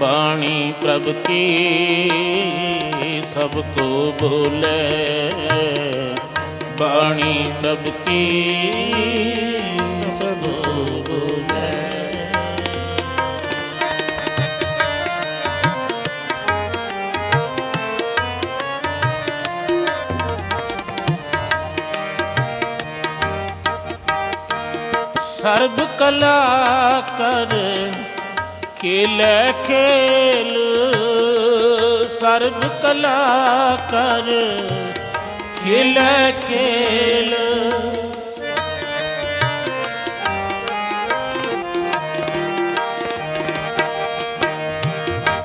ਬਾਣੀ ਪ੍ਰਭ ਕੀ ਸਭ ਕੋ ਬੋਲੇ। ਬਾਣੀ ਪ੍ਰਭ ਕੀ ਸਰਬ ਕਲਾ ਕਰ ਖੇਲੇ, ਖੇਲ, ਸਰਬ ਕਲਾ ਕਰ। ਖੇਲੇ, ਖੇਲ।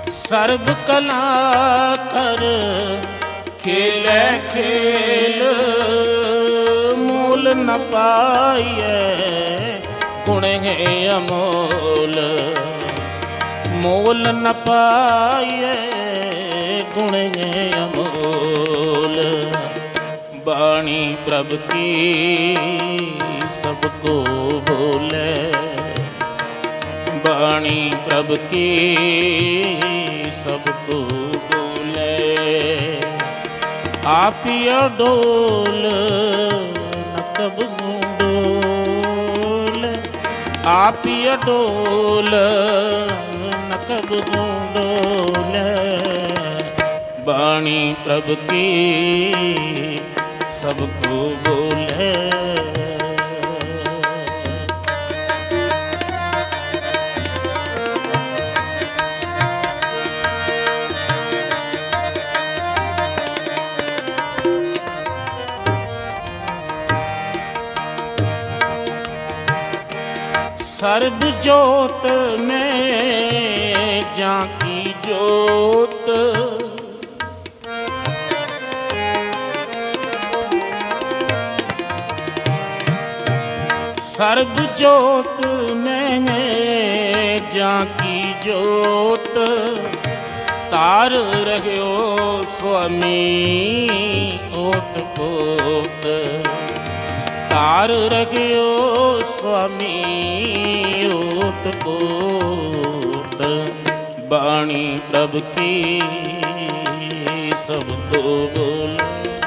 ਸਰਬ ਕਲਾ ਕਰ। ਖੇਲੇ, ਖੇਲ, ਮੂਲ ਨ ਪਾਈਐ, ਗੁਣ ਹੈ ਅਮੋਲ। ਮੋਲ ਨ ਪਾਈਐ ਗੁਣ ਹੈ ਅਮੋਲ। ਬਾਣੀ ਪ੍ਰਭ ਕੀ ਸਭ ਕੋ ਬੋਲੇ। ਬਾਣੀ ਪ੍ਰਭ ਕੀ ਸਭ ਕੋ ਬੋਲੇ। ਆਪਿਆ ਡੋਲ ਨਕਬ ਡੋਲ ਆਪਿਆ ਡੋਲ ਬਾਣੀ ਪ੍ਰਭ ਕੀ ਸਭ ਕੋ ਬੋਲੇ ਸਰਬ ਜੋਤ ਮੈਂ ਜਾਂ ਕੀ ਜੋਤ? ਸਰਬ ਜੋਤ ਮੈਂ ਜਾਂ ਕੀ ਜੋਤ? ਤਾਰ ਰਹਿਓ ਸੁਆਮੀ ਓਤ ਪੋਤ। ਤਾਰ ਰਗਿਓ ਸੁਆਮੀ ਓਤ ਪੋਤ ਬਾਣੀ ਪ੍ਰਭ ਕੀ ਸਭ ਕੋ ਬੋਲੇ।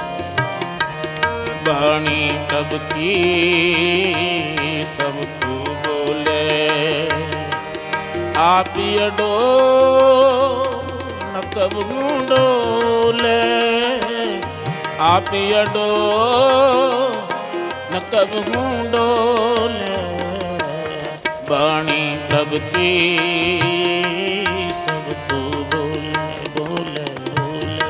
ਬਾਣੀ ਪ੍ਰਭ ਕੀ ਸਭ ਕੋ ਬੋਲੇ। ਆਪ ਅਡੋ ਨਕਬ ਮੁੰਡੋਲੇ ਆਪ ਅਡੋ ਨਕਬ ਮੁੰਡੋਲੇ ਬਾਣੀ ਪ੍ਰਭ ਕੀ ਸਭ ਕੋ ਬੋਲੇ ਬੋਲੇ ਬੋਲੇ।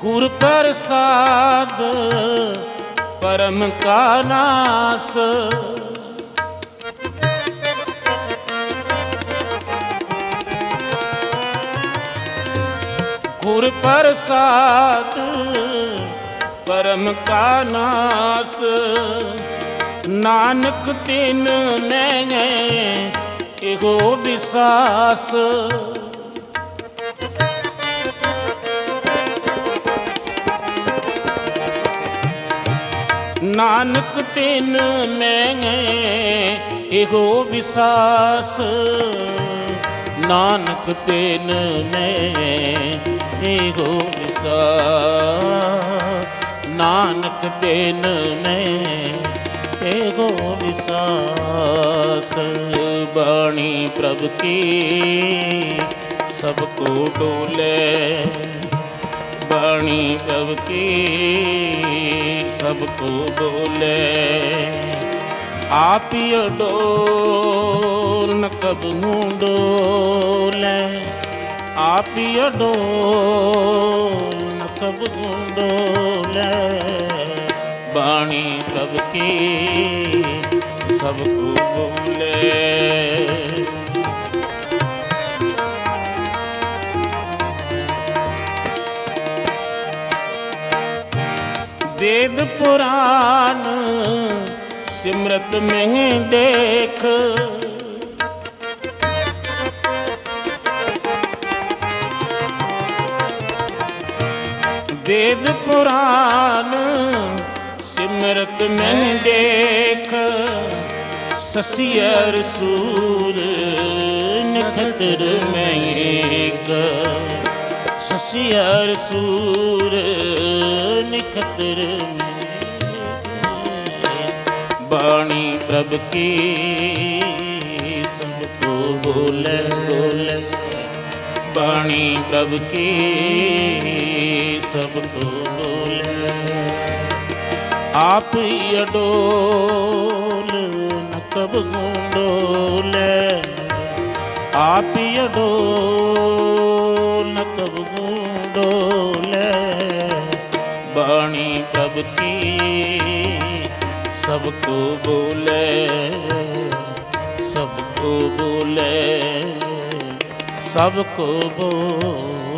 ਗੁਰ ਪ੍ਰਸਾਦ ਪਰਮ ਕਾ ਨਾਸ ਗੁਰ ਪ੍ਰਸਾਦ ਪਰਮ ਕਾ ਨਾਸ ਨਾਨਕ ਤਿਨ ਮੈਂ ਇਹੋ ਵਿਸਾਸ ਨਾਨਕ ਤਿਨ ਮੈਂ ਇਹੋ ਵਿਸਾਸ। ਨਾਨਕ ਤਿਨ ਮੈਂ ਇਹੋ ਵਿਸਾਸ। ਨਾਨਕ ਤਿਨ ਮੈਂ ਇਹੋ ਵਿਸਾਸ। ਬਾਣੀ ਪ੍ਰਭ ਕੀ ਸਭ ਕੋ ਡੋਲੇ। ਬਾਣੀ ਪ੍ਰਭ ਕੀ ਸਭ ਕੋ ਬੋਲੇ। ਆਪੀ ਡੋਲ ਨ ਕਬ ਨੂੰ ਡੋਲੇ। ਆਪੀ ਡੋਲ ਨ ਕਬ ਡੋਲੇ। ਬਾਣੀ ਪ੍ਰਭ ਕੀ ਸਭ ਕੋ ਬੋਲੇ। ਵੇਦ ਪੁਰਾਨ ਸਿਮਰਤ ਮਹਿ ਦੇਖ। ਵੇਦ ਪੁਰਾਨ ਸਿਮਰਤ ਮਹਿ ਦੇਖ। ਸਸੀਏ ਰਸੂਲ ਨਖਤਰ ਮੈਂ ਏਕ। ਸਸੀਏ ਰਸੂਲ ਖਤਰ ਬਾਣੀ ਪ੍ਰਭ ਕੀ ਸਭ ਕੋ ਬੋਲੇ ਬੋਲੇ। ਬਾਣੀ ਪ੍ਰਭ ਕੀ ਸਭ ਕੋ ਬੋਲੇ। ਆਪ ਹੀ ਅਡੋਲ, ਨਕਬ ਗੁੰਡੋਲੇ ਆਪ ਹੀ ਅਡੋਲ, ਨਕਬ ਗੁੰਡੋਲੇ ਕੀ ਸਭ ਕੋ ਬੋਲੇ ਸਭ ਕੋ ਬੋਲੇ।